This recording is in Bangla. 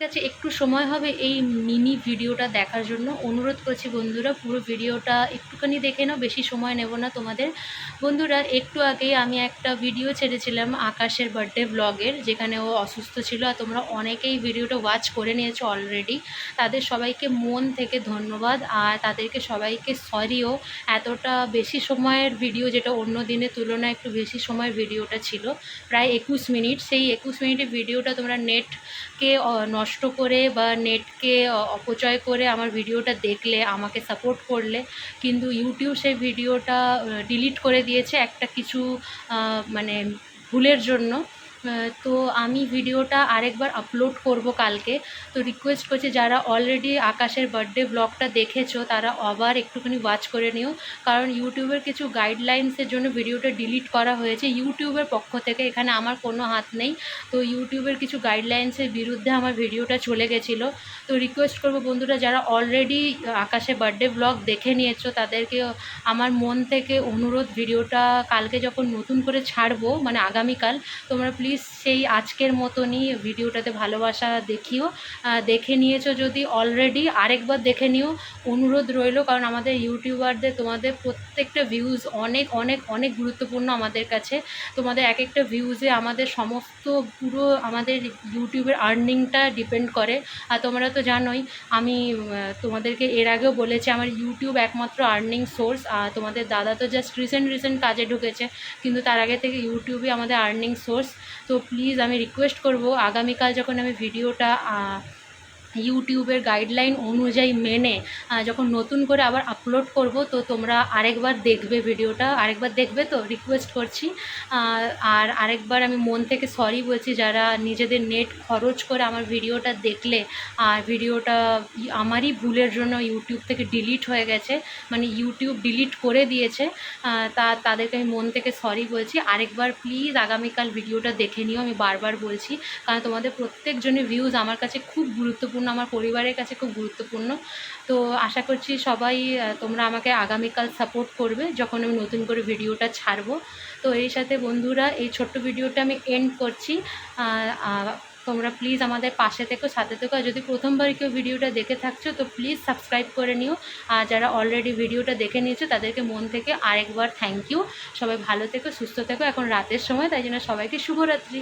কাছে একটু সময় হবে এই মিনি ভিডিওটা দেখার জন্য। অনুরোধ করছি বন্ধুরা, পুরো ভিডিওটা একটুখানি দেখে নাও, বেশি সময় নেব না তোমাদের। বন্ধুরা, একটু আগে আমি একটা ভিডিও ছেড়েছিলাম আকাশের বার্থডে ব্লগের যেখানে ও অসুস্থ ছিল আর তোমরা অনেকেই ভিডিওটা ওয়াচ করে নিয়েছো অলরেডি তাদের সবাইকে মন থেকে ধন্যবাদ আর তাদেরকে সবাইকে সরিও এতটা বেশি সময়ের ভিডিও যেটা অন্য দিনের তুলনায় একটু বেশি সময়ের ভিডিওটা ছিল, প্রায় একুশ মিনিট। সেই একুশ মিনিটের ভিডিওটা তোমরা নেটকে করে বা নেটকে অপচয় করে আমার ভিডিওটা দেখলে, আমাকে সাপোর্ট করলে, কিন্তু ইউটিউব সেই ভিডিওটা ডিলিট করে দিয়েছে একটা কিছু মানে ভুলের জন্য। তো আমি ভিডিওটা আরেকবার আপলোড করব কালকে। তো রিকোয়েস্ট করছি যারা অলরেডি আকাশের বার্থডে ব্লগটা দেখেছ, তারা আবার একটুখানি ওয়াচ করে নিও। কারণ ইউটিউবের কিছু গাইডলাইন্সের জন্য ভিডিওটা ডিলিট করা হয়েছে। ইউটিউবের পক্ষ থেকে এখানে আমার কোনো হাত নেই। তো ইউটিউবের কিছু গাইডলাইন্সের বিরুদ্ধে আমার ভিডিওটা চলে গেছিল। তো রিকোয়েস্ট করব বন্ধুরা, যারা অলরেডি আকাশে বার্থডে ব্লগ দেখে নিয়েছো, তাদেরকে আমার মন থেকে অনুরোধ, ভিডিওটা কালকে যখন নতুন করে ছাড়বো মানে আগামীকাল, তোমরা প্লিজ সেই আজকের মতনই ভিডিওটাতে ভালোবাসা দেখিও। দেখে নিয়েছো যদি অলরেডি আরেকবার দেখে নিও। অনুরোধ রইল, কারণ আমাদের ইউটিউবারদের তোমাদের প্রত্যেকটা ভিউজ অনেক অনেক অনেক গুরুত্বপূর্ণ আমাদের কাছে। তোমাদের এক একটা ভিউজে আমাদের সমস্ত পুরো আমাদের ইউটিউবের আর্নিংটা ডিপেন্ড করে। আর তোমরা তো জানোই, আমি তোমাদেরকে এর আগেও বলেছি, আমার ইউটিউব একমাত্র আর্নিং সোর্স আর তোমাদের দাদা তো জাস্ট রিসেন্ট রিসেন্ট কাজে ঢুকেছে, কিন্তু তার আগে থেকে ইউটিউবই আমাদের আর্নিং সোর্স তো প্লিজ আমি রিকোয়েস্ট করব আগামীকাল যখন আমি ভিডিওটা ইউটিউবের গাইডলাইন অনুযায়ী মেনে যখন নতুন করে আবার আপলোড করব, তো তোমরা আরেকবার দেখবে ভিডিওটা, আরেকবার দেখবে তো রিকোয়েস্ট করছি। আর আরেকবার আমি মন থেকে সরি বলছি, যারা নিজেদের নেট খরচ করে আমার ভিডিওটা দেখলে, আর ভিডিওটা আমারই ভুলের জন্য ইউটিউব থেকে ডিলিট হয়ে গেছে মানে ইউটিউব ডিলিট করে দিয়েছে তা তাদেরকে আমি মন থেকে সরি বলছি। আরেকবার প্লিজ আগামীকাল ভিডিওটা দেখে নিও, আমি বারবার বলছি, কারণ তোমাদের প্রত্যেকজনের ভিউজ আমার কাছে খুব গুরুত্বপূর্ণ। আমার পরিবারের কাছে খুব গুরুত্বপূর্ণ। তো আশা করছি সবাই তোমরা আমাকে আগামীকাল সাপোর্ট করবে যখন আমি নতুন করে ভিডিওটা ছাড়বো। তো এই সাথে বন্ধুরা, এই ছোট্ট ভিডিওটা আমি এন্ড করছি। তোমরা প্লিজ আমাদের পাশে থেকো, সাথে থেকো। আর যদি প্রথমবার কেউ ভিডিওটা দেখে থাকছো, তো প্লিজ সাবস্ক্রাইব করে নিও। আর যারা অলরেডি ভিডিওটা দেখে নিয়েছো, তাদেরকে মন থেকে আরেকবার থ্যাংক ইউ সবাই ভালো থেকো, সুস্থ থেকো। এখন রাতের সময়, তাই জন্য সবাইকে শুভরাত্রি।